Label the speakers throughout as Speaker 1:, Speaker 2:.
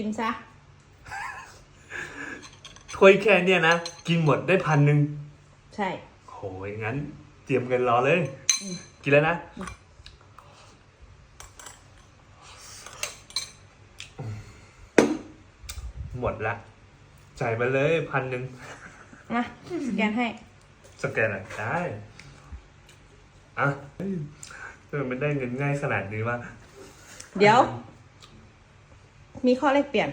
Speaker 1: กินซะ
Speaker 2: ถ้วยแค่เนี้ยนะ กินหมดได้พันหนึ่ง
Speaker 1: ใช่
Speaker 2: โหยงั้น เตรียมเงินรอเลยกินแล้วนะหมดละจ่ายมาเลยพันหนึ่ง
Speaker 1: มาสแกนให้
Speaker 2: สแกนอะได้อะเฮ้ยทำไมมันได้เงินง่ายขนาดนี้วะ
Speaker 1: เดี๋ยว มีข้อแลกเปลี่ยน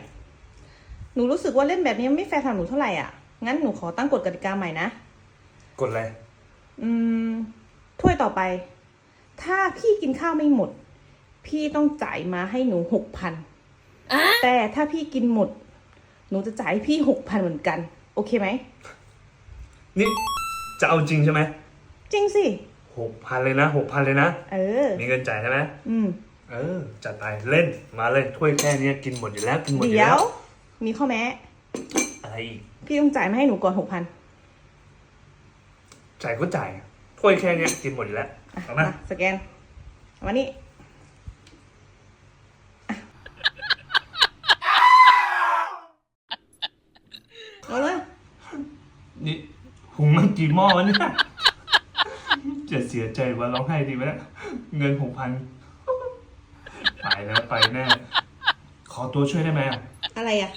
Speaker 1: หนูรู้สึกว่าเล่นแบบนี้ไม่แฟร์สำหรับหนูเท่าไหร่อะ งั้นหนูขอตั้งกฎกติกาใหม่นะ
Speaker 2: กดอะไร
Speaker 1: อืม ถ้วยต่อไป ถ้าพี่กินข้าวไม่หมด พี่ต้องจ่ายมาให้หนูหกพัน แต่ถ้าพี่กินหมด หนูจะจ่ายให้พี่หกพันเหมือนกัน โอเคไหม
Speaker 2: นี่จะเอาจริงใช่ไหม
Speaker 1: จริงสิ
Speaker 2: หกพันเลยนะหกพันเลยนะ
Speaker 1: เออ
Speaker 2: มีเงินจ่ายใช่ไหม
Speaker 1: อืม
Speaker 2: เออจัดไปเล่นมาเลยถ้วยแค่เนี้ยกินหมดอยู่แล้วกินหมดอยู่
Speaker 1: เดี๋ย
Speaker 2: แล้ว ว
Speaker 1: มีข้อแม้
Speaker 2: อะไรอีก
Speaker 1: พี่ต้องจ่ายมาให้หนูก่อนหกพัน
Speaker 2: จ่ายก็จ่ายถ้วยแค่เนี้ยกินหมดอยู่แล้วเอามา
Speaker 1: สแกนเอามานี่เอาเลย
Speaker 2: นี่หุงมันกี่หม้อวะเนี่ยจะเสียใจว่าร้องไห้ดีไหมเนี่ยเงินหกพัน ไปแล้วไปแน่ ขอตัวช่วยได้ไหมอะ
Speaker 1: อะไรอะ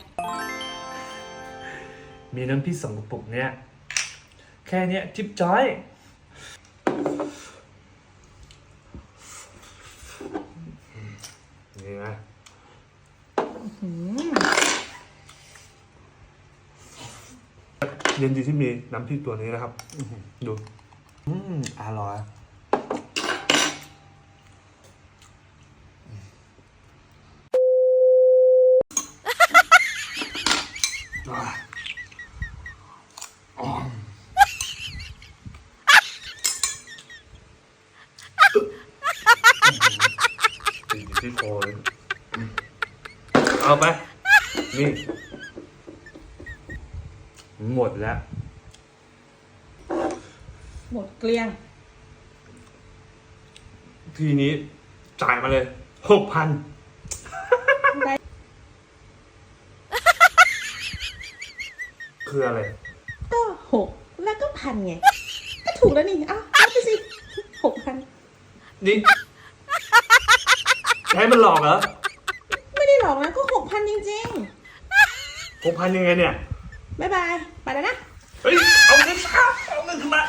Speaker 2: มีน้ำพริกสองกระปุกเนี่ย แค่เนี้ยจิ๊บจ้อย นี่นะเย็นดีที่มีน้ำพริกตัวนี้นะครับอื้อหือดู อืมอร่อย ติดอยู่ที่คอเลยเอาไป นี่ หมดแล้ว
Speaker 1: หมดเกลี้ยง
Speaker 2: ทีนี้จ่ายมาเลยหกพัน
Speaker 1: ได้
Speaker 2: คืออะไร
Speaker 1: ก็หกแล้วก็พันไง ก็ถูกแล้วนี่อ้าวเอาไปสิหกพัน
Speaker 2: นี่จะ ให้มันหลอกเหรอ
Speaker 1: ไม่ได้หรอกนะก็หกพันจริง
Speaker 2: หกพันยังไงเนี่ย
Speaker 1: ๆบ๊ายบาย ไปแล้วนะ
Speaker 2: เฮ้ย เอาเงินมาเอาเงินขึ้นมา